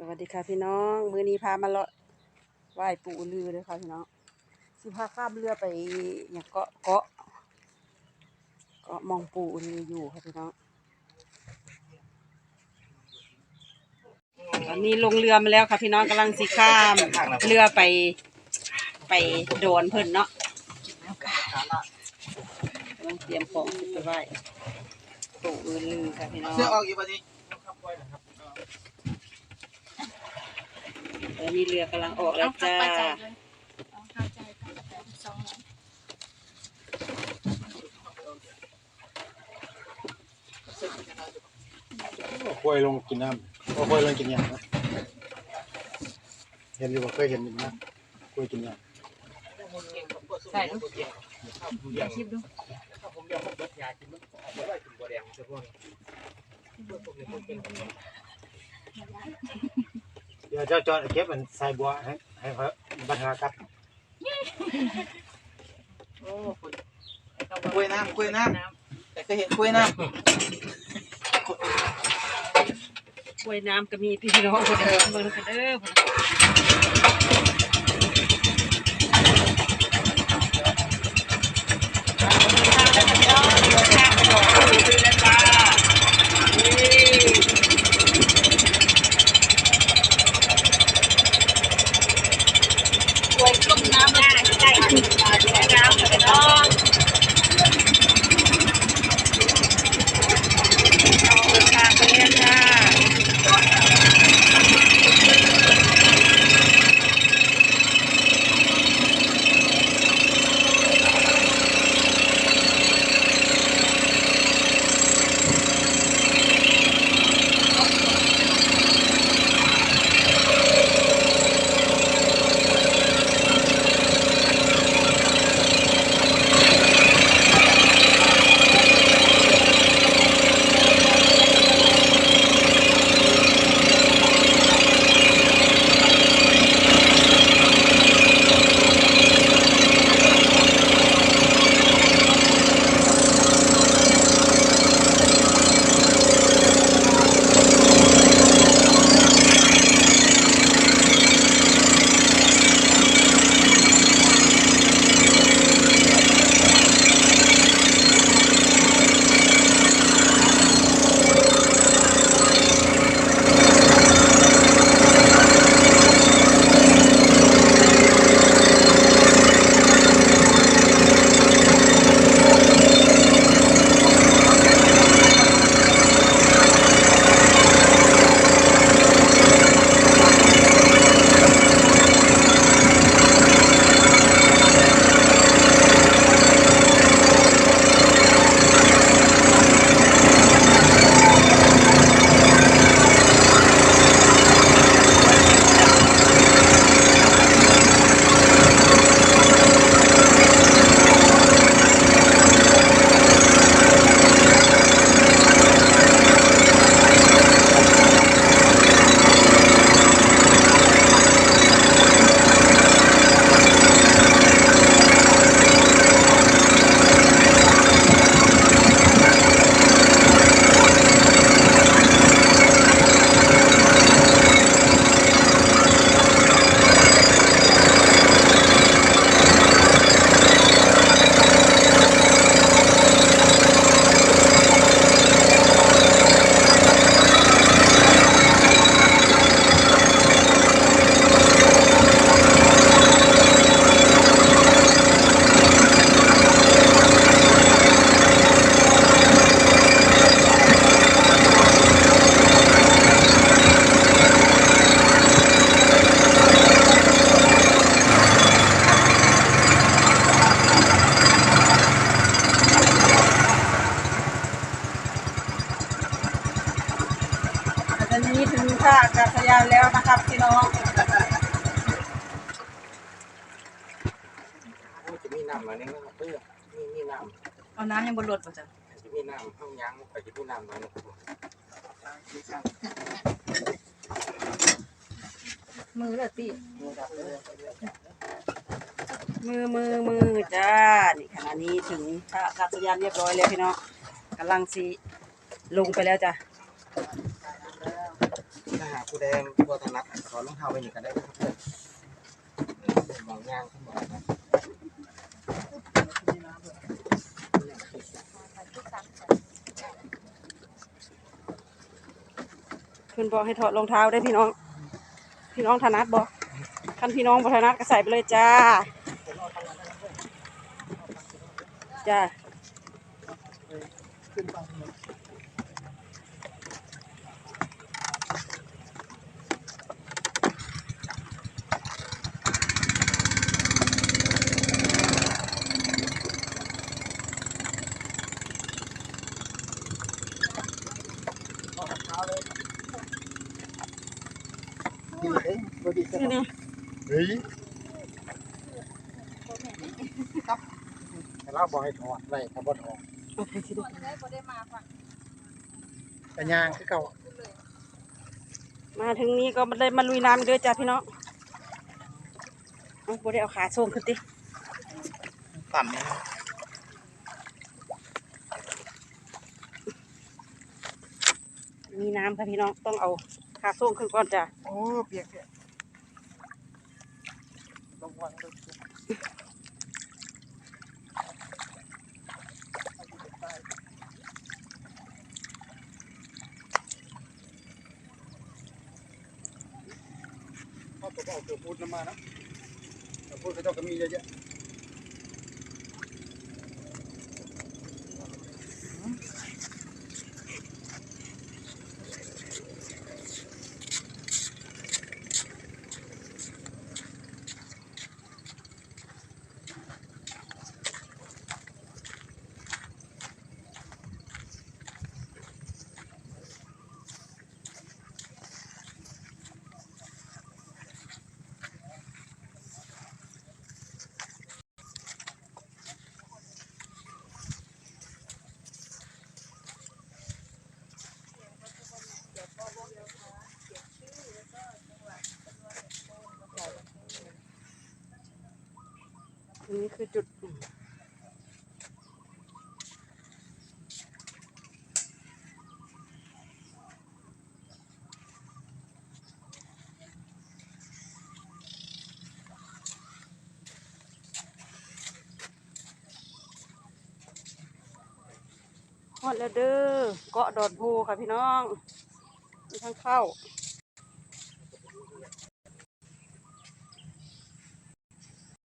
สวัสดีค่ะพี่น้อง มือนี้พามาเลาะไหว้ปู่ลือเลยค่ะพี่น้องสิพาข้ามเรือไปอย่างเกาะเกาะเกาะมองปู่ลืออยู่ค่ะพี่น้องตอนนี้ลงเรือมาแล้วค่ะพี่น้องกำลังสิข้ามเรือไปไปโดนเพิ่นเนาะกำลังเตรียมของไปไหว้ปู่ลือค่ะพี่น้องเสื้อออกอยู่ปะนี้ ตอนนี้เรือกำลังออกแล้วจ้าค่อยลงกินน้ำก็ค่อยลงกินยานะเห็นอยู่ว่าเคยเห็นอยู่นะค่อยกินยาใส่ดูชิบดูผมอยากให้เบิดยากินมันเอาไปไว้กินบัวแดงเฉพาะ ดี๋ยวเจ้าจอดเก็บมันใส่บัวให้ให้เขาบรรหากับโอ้คนกล้วยน้ำกล้วยน้ำแต่เคยเห็นกล้วยน้กล้วยน้ำก็มีพี่น้องคนเดิมเบิ่งกันเด้อก น้ำยังบนรถป่ะจ๊ะมีน้ำห้องยังไปจะมีน้ำมานะครับมือลยพี่มือมือมือจ้า นี่ขณะนี้ถึงท่าอากาศยานเรียบร้อยแล้วพี่น้องกำลังสิลงไปแล้วจ้ะถ้าหากผู้แดงบัวถนัดขอรองเท้าไปหนี่งก็ได้ครับเพื่อนเองย่างขึ้นมานะ เพิ่นบอกให้ถอดรองเท้าได้พี่น้อง พี่น้องถนัดบ่คันพี่น้องบ่ถนัดก็ใส่ไปเลยจ้า จ้า ขึ้นฟังนะ ดีเอ้ย บดีสักนี่นี่เฮ้ยแต่เราบอกให้ถอดไว้ถ้าบ่ถอดเอาไปสิเด้อแต่ย่างคือเก่ามาถึงนี้ก็มาเลยมาลุยน้ำเด้อจ้าพี่น้องเอาบ่ได้เอาขาส่งขึ้นติต่ำนะมีน้ำค่ะพี่น้องต้องเอาขาส่งขึ้นก่อนจ้าโอ้เปียกเนี่ย ลงวันเลยเขาตัวเอาตัวพูดน้ำมานะตัวพูดเขาเจ้าก็มีเยอะแยะ อันนี้คือจุดฮอดแล้วเด้อเกาะดอนโพค่ะพี่น้องมีทางเข้า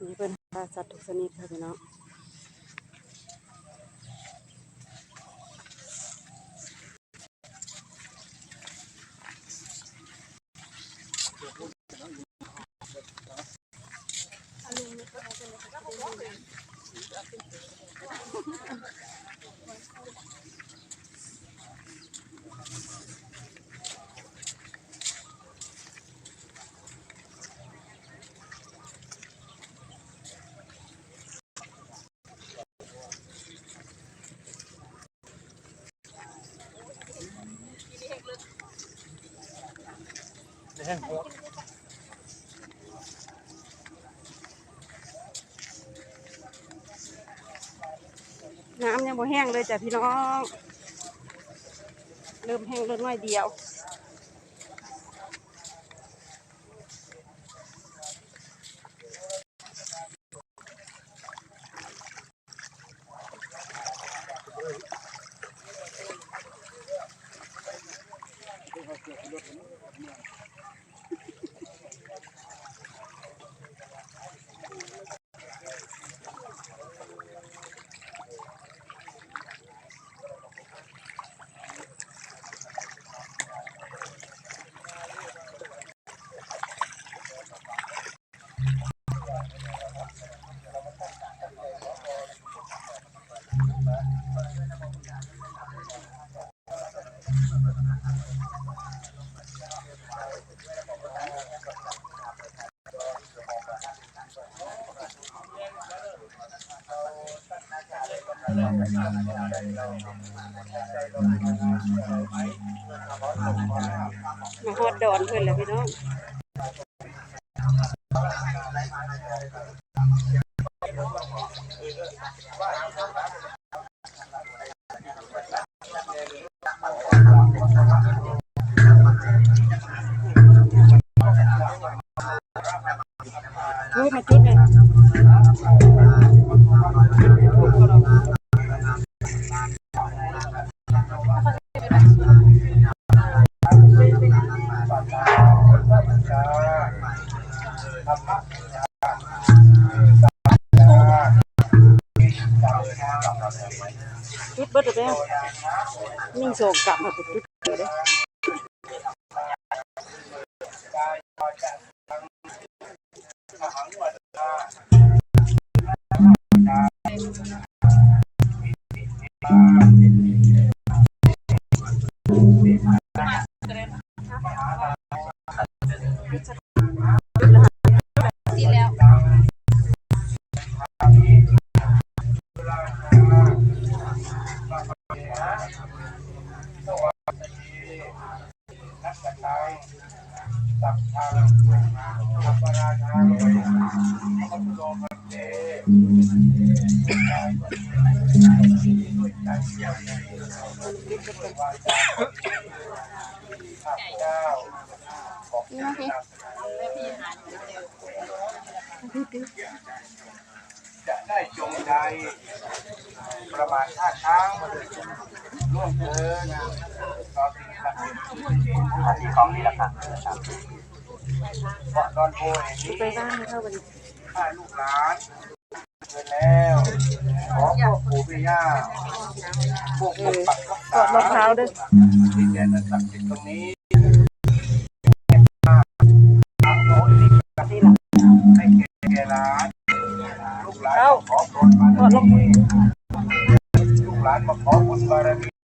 นี่เป็นปลา สัตว์ทุกชนิดค่ะพี่น้อง น้ำยังบ่แห้งเลยจ้ะพี่น้อง เริ่มแห้งเล็กน้อยเดียว มาฮอดดอนเพิ่นแหละพี่น้อง จุดเบิดเลยนิ่งโศกกลับมาจุดเดียวเลย นี่นะพี่จะได้จงใจประมาณท่าช้างร่วมเกินต่อสิ่งศักดิ์สิทธิ์อันนี้ของดีละครับ เพราะตอนโพแห่งนี้ไปบ้านเข้าไปดิข้าลูกหลานเกินแล้ว ขอพวกปู่พี่ย่าพวกปกปักรักกอษาดมะพร้าวด้วยที่แดนศักดิ์สิทธิ์ตรงนี้ให้แก่หลานลูกหลานมาขอผลบารกอดลงมีลูกหลานมาขอผลบารมี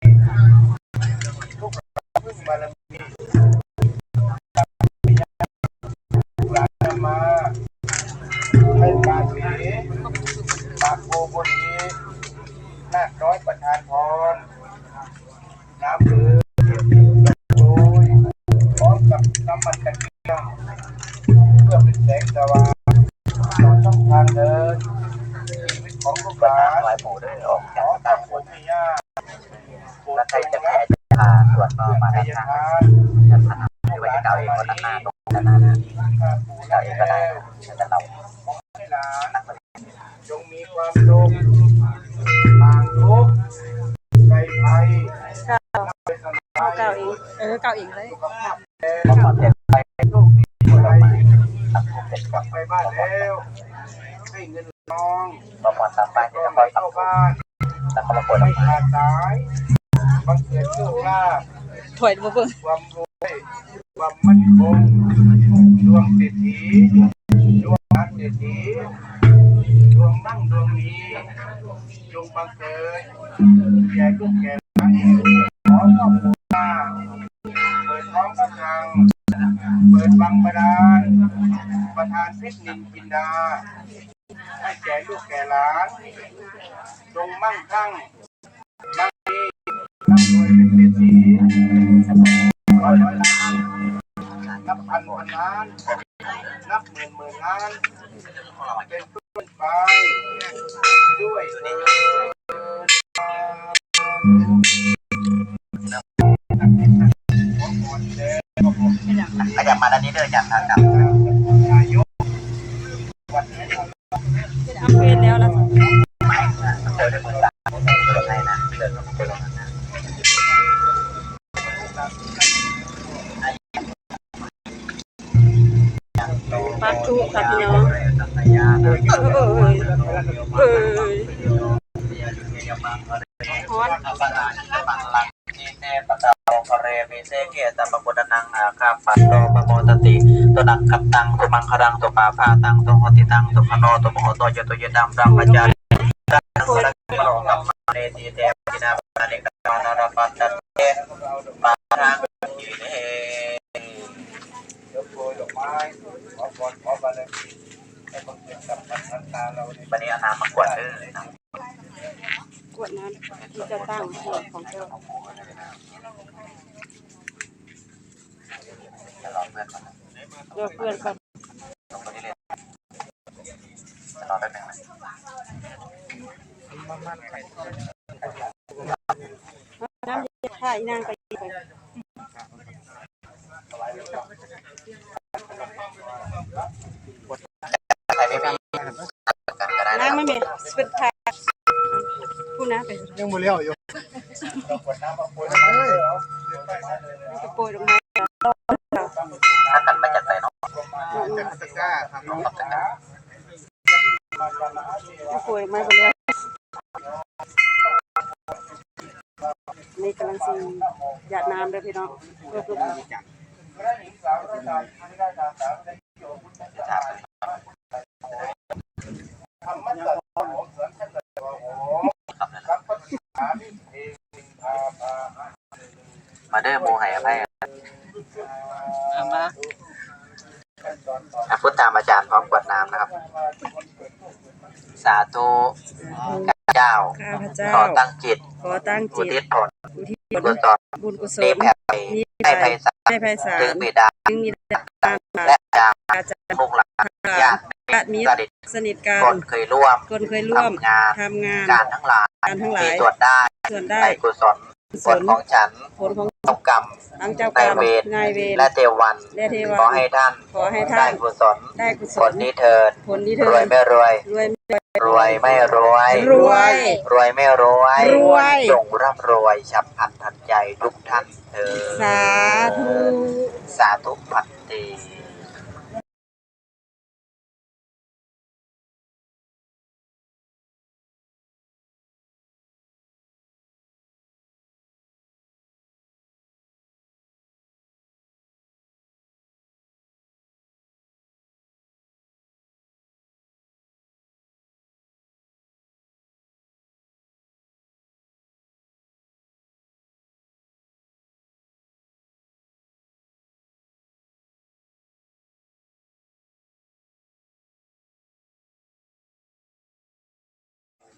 ก็เพื่อมาพด้านยาข้างทานจะพนันหรือว่าจะเก่าเองก็ด้านหน้าตรงด้านหน้านะข้าปู่เก่าและเองก็ได้แล้วนะแต่เราให้หลานจงมีความสุขบางทุกข์ไกลภัยไปสบาเข้ายเก่าเองเออเก่าอีกเลยสุขภาพพอหมดเสร็จไปโชคดีหมดไปไปตัดผมเสร็จกลับไปบ้านแล้วให้เงินทองพอหมดตามไปก็จะไหลคอยตัดเข้าบ้านแต่เขามาปวดไม่ขาดสายบังเกิดโชคลาภ ถอยมาเบิ่งความรวยความมั่นคงดวงเศรษฐีดวงรักเศรษฐีดวงมั่งดวงมีจงบังเกิดแก่ลูกแก่หลานขอครอบครัวเปิดท้องพระคลังเปิดบังบาดาลประทานเพชรนินกินดาให้แก่ลูกแก่หลานจงมั่งคั่งมั่งมีร่ำรวยเป็นเศรษฐี เกตปะปุตนังอาคาปัตโตปะโมตติตุนักกัตังตุมังครังตุปาพาตังตุโหติตังตุคโนตุโมโหโตยตุยดังพระปัจจาริตังสุรังมโนกัมมาเนติเตปินาปะนิกตานารปัตตเตปะทังยีเน ยกโปรยดอกไม้ขอพรขอบารมีให้บังเกิดกับพันพันตาเราใน วันนี้เอาน้ำมากวดเลยนะกวดน้ำที่จะตั้งหัวของเจ้าจะรอเพื่อนก่อนเลือกเพื่อนก่อนลงไปเรื่อยจะรอแป๊บนึงนะน้ำจะถ่ายนางไป เลี้ยวอยู่กระโปรงลงมาถ้ากันมาจากไหนเนาะจากตะกร้าครับน้องตะกร้ากระโปรงลงมาไปแล้วนี่กำลังสิหยาดน้ำเด้อพี่น้องเพื่อเพื่อ ธรรมะตัดของสวนขันตะโหสัพพะสามิเองอาภา มาเด้อโมให้อภัยเอามาอะพูดตามอาจารย์พร้อมกวดน้ำนะครับ สาธุข้าพเจ้าข้าพเจ้าขอตั้งจิตขอตั้งอุจิตทิศผลอุทิศกุศลบุญกุศนี้ลแผ่ไปนี้ให้ไพศาลให้ไพศาลถึงบิดาถึงมีดาบานตาและอาจารย์อาจารย์ลูกหลานญาติญาติมิตสรนิทสนิทกัคนนเคยร่วมคนเคยร่วมทำงานทำงาน การทั้งหลายการทั้งหลายที่ตรวจได้ส่วนได้ ในกุศล กุผศลลของฉันผลของตกกรรมทั้งเจ้ากรรมนายเวรนายเวรและเทวันและเทวันขอให้ท่านขอให้ท่านได้กุศลได้กุศผลลนี้เถิดผลนี้เถิรวยดไม่รวย รวยรวยไม่รวย รวย รวยไม่รวยรวยจงร่ำรวยฉับพลันทันใจทุกท่านเถิดสาธุ สาธุพัน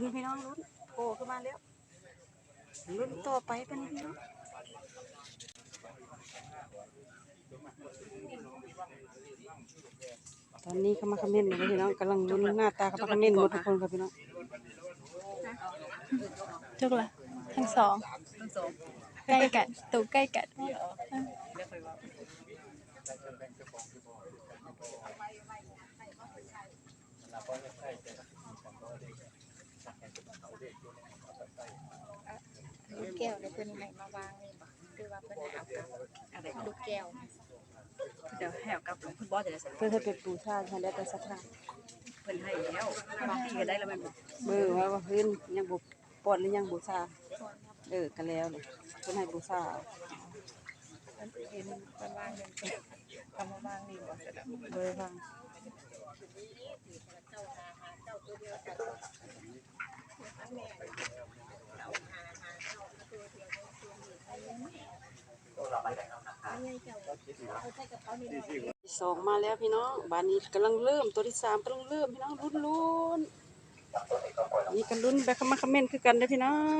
นพี่น้องลุ้นโผล่ขึ้นมาแล้วลุ้นต่อไปเป็นพี่น้องตอนนี้เขามาคอมเมนต์อยู่นะพี่น้องกำลังลุ้นหน้าตาเขามาคอมเมนต์หมดทุกคนครับพี่น้องทุกละทั้งสองใกล้กันตูใกล้กัน ลูกแก้วในเพิ่นให้มาวางนี่บ่คือว่าเพิ่นให้เอากลับอะไรลูกแก้วเดี๋ยวให้เอากลับหลวงคุณบอสเดี๋ยวจะเพื่อให้เป็นปูชาติแล้วแต่สักครั้งเพิ่นให้แล้วบางทีก็ได้แล้วแมันบอกเบอร์ว่าว่าพื้นยังบุปอดหรือยังบูชาเออกันแล้วเลยเพื่อให้บูชาเพิ่นเห็นเพิ่นวางเงินกำมาวางนี่บ่เสร็จแล้วเบอร์ฟัง สองมาแล้วพี่น้องบานนี้กำลังเริ่มตัวที่สามกำลังเริ่มพี่น้องลุ้นลุ้นนี่กันลุ้นไปเข้ามาคอมเมนต์คือกันเด้พี่น้อง